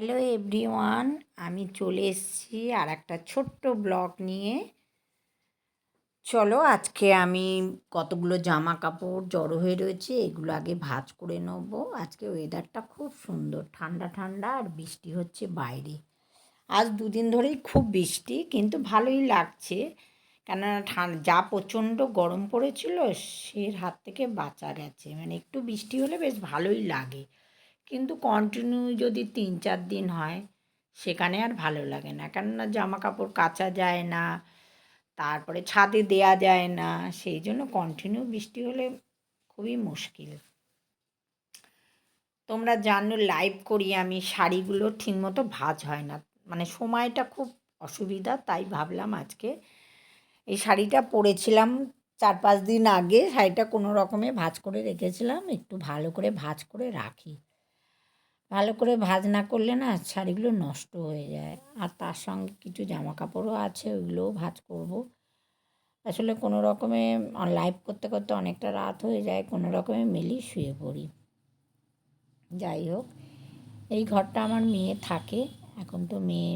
Hello everyone, আমি চলে এসেছি আর একটা ছোট্ট ব্লগ নিয়ে। চলো আজকে আমি কতগুলো জামা কাপড় জড়ো হয়ে রয়েছে, এগুলো আগে ভাঁজ করে নেব। আজকে ওয়েদারটা খুব সুন্দর, ঠান্ডা ঠান্ডা আর বৃষ্টি হচ্ছে বাইরে। আজ দুদিন ধরেই খুব বৃষ্টি, কিন্তু ভালোই লাগছে। কেননা যা প্রচণ্ড গরম পড়েছিল, সের হাত থেকে বাঁচা গেছে। মানে একটু বৃষ্টি হলে বেশ ভালোই লাগে। কিন্তু কন্টিনিউ যদি তিন চার দিন হয়, সেখানে আর ভালো লাগে না। কেননা জামা কাপড় কাচা যায় না, তারপরে ছাদে দেয়া যায় না, সেই জন্য কন্টিনিউ বৃষ্টি হলে খুবই মুশকিল। তোমরা জানো লাইভ করি আমি, শাড়িগুলো ঠিকমতো ভাজ হয় না। মানে সময়টা খুব অসুবিধা, তাই ভাবলাম আজকে এই শাড়িটা পরেছিলাম চার পাঁচ দিন আগে, শাড়িটা কোনো রকমে ভাজ করে রেখেছিলাম, একটু ভালো করে ভাজ করে রাখি। ভালো করে ভাজ না করলে না শাড়িগুলো নষ্ট হয়ে যায়। আর তার সঙ্গে কিছু জামা কাপড়ও আছে, ওইগুলোও ভাজ করব। আসলে কোনো রকমে লাইভ করতে করতে অনেকটা রাত হয়ে যায়, কোনো রকমে মেলি শুয়ে পড়ি। যাই হোক, এই ঘরটা আমার মেয়ে থাকে, এখন তো মেয়ে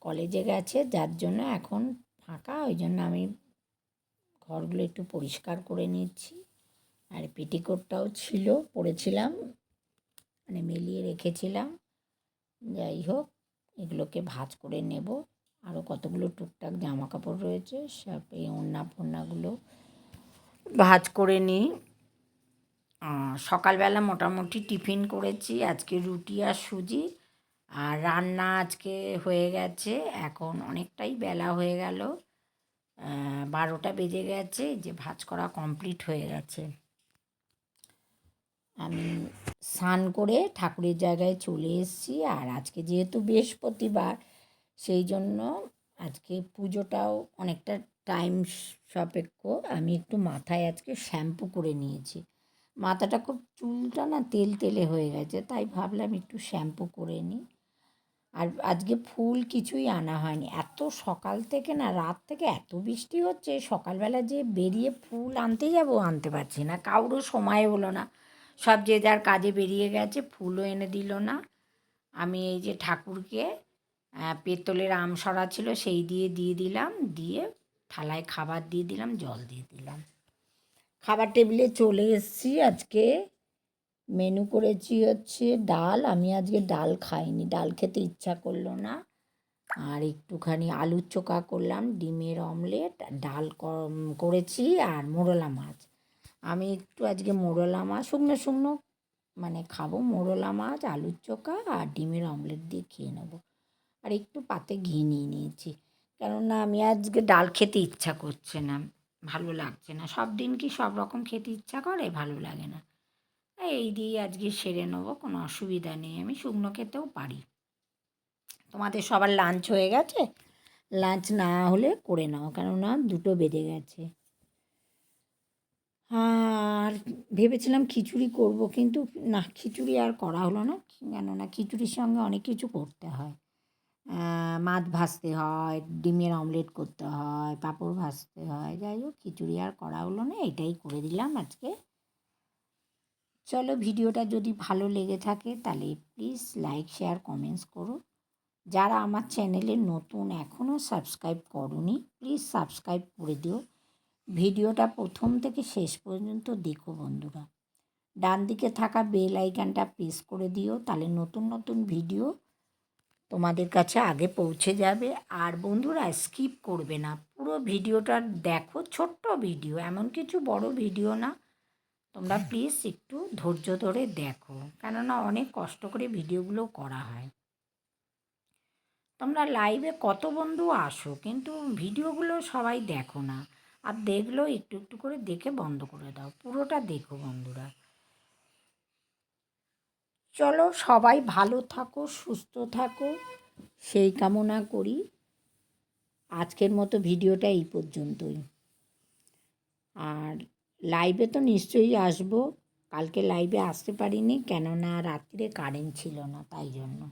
কলেজে গেছে, যার জন্য এখন ফাঁকা, ওই জন্য আমি ঘরগুলো একটু পরিষ্কার করে নিচ্ছি। আর পেটিকোটটাও ছিল, পরেছিলাম। মানে মেলিয়ে রেখেছিলাম। যাই হোক, এগুলোকে ভাজ করে নেব। আরও কতগুলো টুকটাক জামা কাপড় রয়েছে, সব এই ওড়না ফোড়নাগুলো ভাজ করে নিই। সকালবেলা মোটামুটি টিফিন করেছি, আজকে রুটি আর সুজি। আর রান্না আজকে হয়ে গেছে, এখন অনেকটাই বেলা হয়ে গেল। বারোটা বেজে গেছে যে ভাজ করা কমপ্লিট হয়ে গেছে। আমি স্নান করে ঠাকুরের জায়গায় চলে এসেছি। আর আজকে যেহেতু বৃহস্পতিবার, সেই জন্য আজকে পুজোটাও অনেকটা টাইম সাপেক্ষ। আমি একটু মাথায় আজকে শ্যাম্পু করে নিয়েছি। মাথাটা খুব চুলটা না তেল তেলে হয়ে গেছে, তাই ভাবলাম একটু শ্যাম্পু করে নিই। আর আজকে ফুল কিছুই আনা হয়নি। এত সকাল থেকে না, রাত থেকে এত বৃষ্টি হচ্ছে, সকালবেলা যে বেরিয়ে ফুল আনতে যাব আনতে পারছি না। কারোর সময় হলো না। সব যে যার কাজে বেরিয়ে গেছে, ফুলও এনে দিল না। আমি এই যে ঠাকুরকে পেতলের আমসরা ছিল সেই দিয়ে দিয়ে দিলাম, দিয়ে থালায় খাবার দিয়ে দিলাম, জল দিয়ে দিলাম। খাবার টেবিলে চলে এসেছি। আজকে মেনু করেছি হচ্ছে ডাল। আমি আজকে ডাল খাইনি, ডাল খেতে ইচ্ছা করল না। আর একটুখানি আলুর চোখা করলাম, ডিমের অমলেট, ডাল করেছি আর মোরলা মাছ। আমি একটু আজকে মোরলা মাছ, শুকনো শুকনো মানে খাব। মোরলা মাছ, আলুর চোখা আর ডিমের অমলেট দিয়ে খেয়ে নেব। আর একটু পাতে ঘি নিয়ে নিয়েছি। কেননা আমি আজকে ডাল খেতে ইচ্ছা করছে না, ভালো লাগছে না। সব দিন কি সব রকম খেতে ইচ্ছা করে? ভালো লাগে না। এই দিয়ে আজকে সেরে নেব, কোনো অসুবিধা নেই। আমি শুকনো খেতেও পারি। তোমাদের সবার লাঞ্চ হয়ে গেছে? লাঞ্চ না হলে করে নাও, কেননা দুটো বেজে গেছে। আর ভেবেছিলাম খিচুড়ি করব, কিন্তু না, খিচুড়ি আর করা হলো না, কেননা খিচুড়ির সঙ্গে অনেক কিছু করতে হয়। মাছ ভাজতে হয়, ডিমের অমলেট করতে হয়, পাঁপড় ভাজতে হয়, যাই হোক, খিচুড়ি আর করা হলো না, এটাই করে দিলাম আজকে। চলো, ভিডিওটা যদি ভালো লেগে থাকে, তাহলে প্লিজ লাইক শেয়ার কমেন্টস করো। যারা আমার চ্যানেলে নতুন এখনও সাবস্ক্রাইব করনি প্লিজ সাবস্ক্রাইব করে দিও। ভিডিওটা প্রথম থেকে শেষ পর্যন্ত দেখো বন্ধুরা। ডান দিকে থাকা বেল আইকনটা প্রেস করে দিও তাহলে নতুন নতুন ভিডিও তোমাদের কাছে আগে পৌঁছে যাবে। আর বন্ধুরা স্কিপ করবে না। পুরো ভিডিওটা দেখো ছোট্ট ভিডিও এমন কিছু বড় ভিডিও না। তোমরা প্লিজ একটু ধৈর্য ধরে দেখো কেননা অনেক কষ্ট করে ভিডিওগুলো করা হয়। তোমরা লাইভে কত বন্ধু আসো কিন্তু ভিডিওগুলো সবাই দেখো না। আর দেখলেও একটু একটু করে দেখে বন্ধ করে দাও। পুরোটা দেখো বন্ধুরা। চলো, সবাই ভালো থাকো, সুস্থ থাকো, সেই কামনা করি। আজকের মতো ভিডিওটা এই পর্যন্তই। আর লাইভে তো নিশ্চয়ই আসব। কালকে লাইভে আসতে পারিনি, কেননা রাত্রে কারেন্ট ছিল না, তাই জন্য।